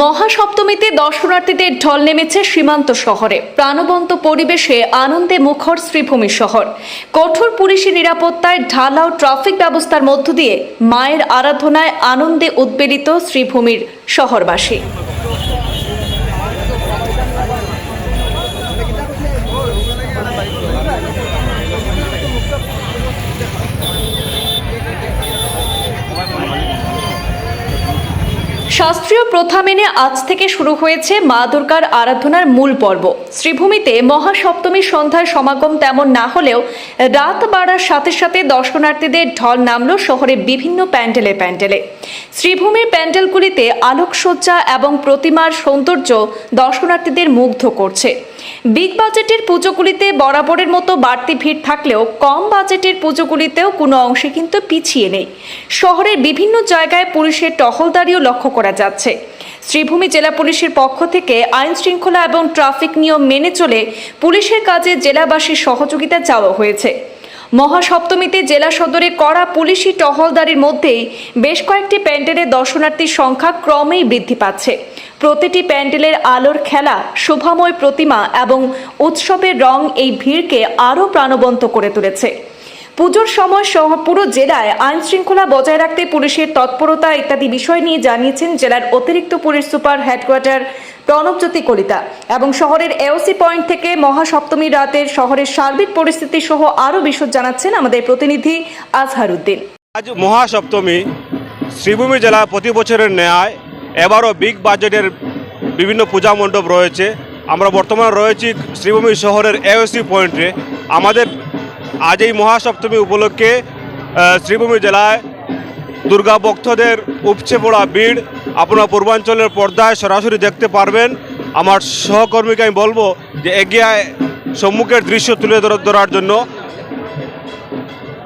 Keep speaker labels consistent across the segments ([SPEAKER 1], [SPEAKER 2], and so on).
[SPEAKER 1] মহাসপ্তমীতে দর্শনার্থীদের ঢল নেমেছে সীমান্ত শহরে। প্রাণবন্ত পরিবেশে আনন্দে মুখর শ্রীভূমি শহর। কঠোর পুলিশি নিরাপত্তায় ঢালাও ট্রাফিক ব্যবস্থার মধ্য দিয়ে মায়ের আরাধনায় আনন্দে উদ্বেলিত শ্রীভূমির শহরবাসী। শাস্ত্রীয় প্রথা মেনে আজ থেকে শুরু হয়েছে মা দুর্গার আরাধনার মূল পর্ব। শ্রীভূমিতে মহাসপ্তমীর সন্ধ্যার সমাগম তেমন না হলেও রাত বাড়ার সাথে সাথে দর্শনার্থীদের ঢল নামল শহরের বিভিন্ন প্যান্ডেলে প্যান্ডেলে। শ্রীভূমির প্যান্ডেলগুলিতে আলোকসজ্জা এবং প্রতিমার সৌন্দর্য দর্শনার্থীদের মুগ্ধ করছে। বিগ বাজেটের পুজোগুলিতে বরাবরের মতো বাড়তি ভিড় থাকলেও কম বাজেটের পুজোগুলিতেও কোনো অংশে কিন্তু পিছিয়ে নেই। শহরের বিভিন্ন জায়গায় পুলিশের টহলদারিও লক্ষ্য করা যাচ্ছে। শ্রীভূমি জেলা পুলিশের পক্ষ থেকে আইন শৃঙ্খলা এবং ট্রাফিক নিয়ম মেনে চলে পুলিশের কাজে জেলাবাসীর সহযোগিতা চাওয়া হয়েছে। মহাসপ্তমীতে জেলা সদরে কড়া পুলিশি টহলদারির মধ্যেই বেশ কয়েকটি প্যান্ডেলের দর্শনার্থীর সংখ্যা ক্রমেই বৃদ্ধি পাচ্ছে। প্রতিটি প্যান্ডেলের আলোর খেলা, শোভাময় প্রতিমা এবং উৎসবের রং এই ভিড়কে আরও প্রাণবন্ত করে তুলেছে। পুজোর সময় সহ পুরো জেলায় আইন শৃঙ্খলা বজায় রাখতে পুলিশের তৎপরতা ইত্যাদি বিষয় নিয়ে জানিয়েছেন জেলার অতিরিক্ত police super headquarter Pranabjyoti Kalita. এবং শহরের এওসি পয়েন্ট থেকে মহাসপ্তমী রাতের শহরের সার্বিক পরিস্থিতি সহ আরও বিশদ জানাচ্ছেন আমাদের প্রতিনিধি আজহারউদ্দিন
[SPEAKER 2] আজ মহাসপ্তমী শ্রীভূমি জেলায় প্রতি বছরের ন্যায় এবারও বিগ বাজেটের বিভিন্ন পূজা মণ্ডপ রয়েছে। আমরা বর্তমানে রয়েছি শ্রীভূমি শহরের এওসি পয়েন্টে আমাদের আজ এই মহাসপ্তমী উপলক্ষে শ্রীভূমি জেলায় দুর্গা ভক্তদের উপচে পড়া ভিড় আপনার পূর্বাঞ্চলের পর্দায় সরাসরি দেখতে পারবেন। আমার সহকর্মীকে আমি বলব যে এগিয়ে সম্মুখের দৃশ্য তুলে ধরা- ধরার জন্য।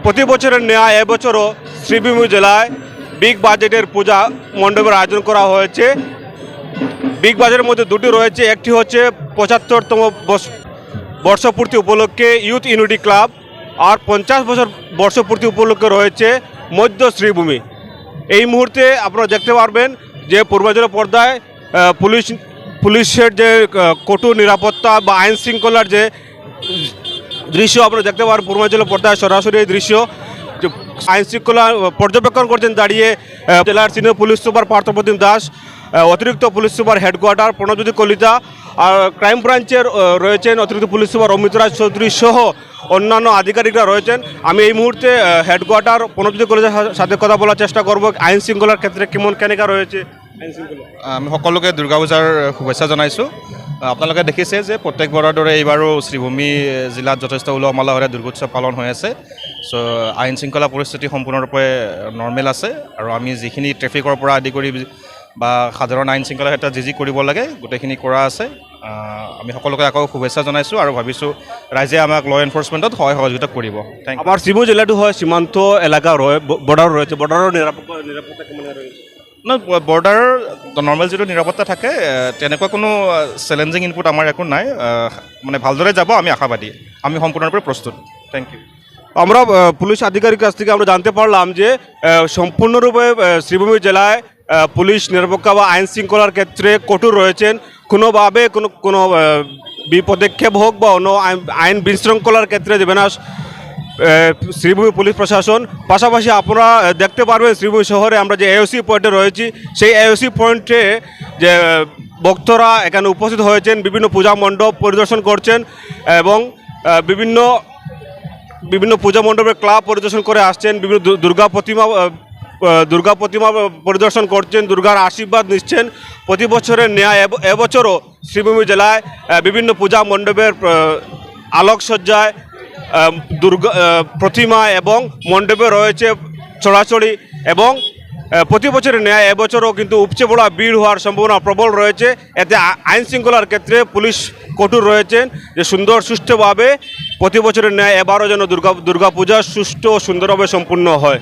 [SPEAKER 2] প্রতি বছরের ন্যায় এবছরও শ্রীভূমি জেলায় বিগ বাজেটের পূজা মণ্ডপের আয়োজন করা হয়েছে। বিগ বাজেটের মধ্যে দুটি রয়েছে, একটি হচ্ছে পঁচাত্তরতম বর্ষ- বর্ষপূর্তি উপলক্ষে ইউথ ইউনিটি ক্লাব আর পঞ্চাশ বছর বর্ষপূর্তি উপলক্ষে রয়েছে মধ্য শ্রীভূমি। এই মুহূর্তে আপনারা দেখতে পারবেন যে পূর্বাঞ্চলের পর্দায় পুলিশ, পুলিশের যে কটু নিরাপত্তা বা আইন শৃঙ্খলার যে দৃশ্য আপনারা দেখতে পারেন পূর্বাঞ্চলের পর্দায় সরাসরি এই দৃশ্য আইন শৃঙ্খলা পর্যবেক্ষণ করছেন দাঁড়িয়ে জেলার senior police super Parthapratim Das অতিরিক্ত police super headquarter Pranabjyoti Kalita crime ব্রাঞ্চের রয়েছেন অতিরিক্ত পুলিশ সুপার অমিত রাজ চৌধুরী সহ অন্যান্য আধিকারিকরা রয়েছেন। আমি এই মুহূর্তে হেডকোয়ার্টার প্রণবজ্যোতি কলিতার সা- সাথে কথা বলার চেষ্টা করব। আইন শৃঙ্খলার ক্ষেত্রে কেমন, কেনেকা শৃঙ্খলা।
[SPEAKER 3] আমি সকলোকে দুৰ্গা পূজাৰ শুভেচ্ছা জনাইছোঁ। আপোনালোকে দেখিছে যে প্ৰত্যেকবাৰৰ দৰে এইবাৰো শ্ৰীভূমি জিলাত যথেষ্ট উলহ মালহেৰে দুৰ্গোৎসৱ পালন হৈ আছে। চ' আইন শৃংখলা পৰিস্থিতি সম্পূৰ্ণৰূপে নৰ্মেল আছে। আৰু আমি যিখিনি ট্ৰেফিকৰ পৰা আদি কৰি বা সাধাৰণ আইন শৃংখলাৰ ক্ষেত্ৰত যি যি কৰিব লাগে গোটেইখিনি কৰা আছে। আমি সকলোকে আকৌ শুভেচ্ছা জনাইছোঁ আৰু ভাবিছোঁ ৰাইজে আমাক ল' এনফৰ্চমেণ্টত সহায় সহযোগিতা কৰিব।
[SPEAKER 2] আমার শ্রীভূমি জেলাটো হয় সীমান্ত এলাকা বর্ডার রয়েছে বর্ডারের নিরাপত্তা নিরাপত্তা কেমন রয়েছে
[SPEAKER 3] ন বৰ্ডাৰৰ নৰ্মেল যিটো নিৰাপত্তা থাকে তেনেকুৱা কোনো চেলেঞ্জিং ইনপুট আমাৰ একো নাই। মানে ভালদৰে যাব আমি আশাবাদী। আমি সম্পূৰ্ণৰূপে প্ৰস্তুত। থেংক ইউ
[SPEAKER 2] আমরা পুলিশ আধিকারিক কাছ থেকে আমরা জানতে পারলাম যে সম্পূর্ণরূপে শ্রীভূমি জেলায় পুলিশ নিরাপত্তা বা আইন শৃঙ্খলার ক্ষেত্রে কঠোর রয়েছেন। কোনোভাবে কোনো কোনো বিপদক্ষেপ হোক বা অন্য আইন- বিশৃঙ্খলার ক্ষেত্রে দেবে না। শ্রীভূমি পুলিশ প্রশাসন। পাশাপাশি আপনারা দেখতে পারবেন শ্রীভূমি শহরে আমরা যে এওসি পয়েন্টে রয়েছি, সেই এওসি পয়েন্টে যে ভক্তরা এখানে উপস্থিত হয়েছেন, বিভিন্ন পূজা মণ্ডপ পরিদর্শন করছেন এবং বিভিন্ন বিভিন্ন পূজা মণ্ডপের ক্লাব পরিদর্শন করে আসছেন, বিভিন্ন দুর্গা প্রতিমা দুর্গা প্রতিমা পরিদর্শন করছেন, দুর্গার আশীর্বাদ নিচ্ছেন। প্রতি বছরের ন্যায় এবছরও শ্রীভূমি জেলায় বিভিন্ন পূজা মণ্ডপের আলোকসজ্জায় দুর্গা প্রতিমা এবং মণ্ডপে রয়েছে ছড়াছড়ি এবং প্রতি বছরের ন্যায় এবছরও কিন্তু উপচে পড়া ভিড় হওয়ার সম্ভাবনা প্রবল রয়েছে। এতে আইন শৃঙ্খলার ক্ষেত্রে পুলিশ কঠোর রয়েছেন যে সুন্দর, সুষ্ঠুভাবে প্রতি বছরের ন্যায় এবারও যেন দুর্গা, দুর্গাপূজা সুষ্ঠু ও সুন্দরভাবে সম্পূর্ণ হয়।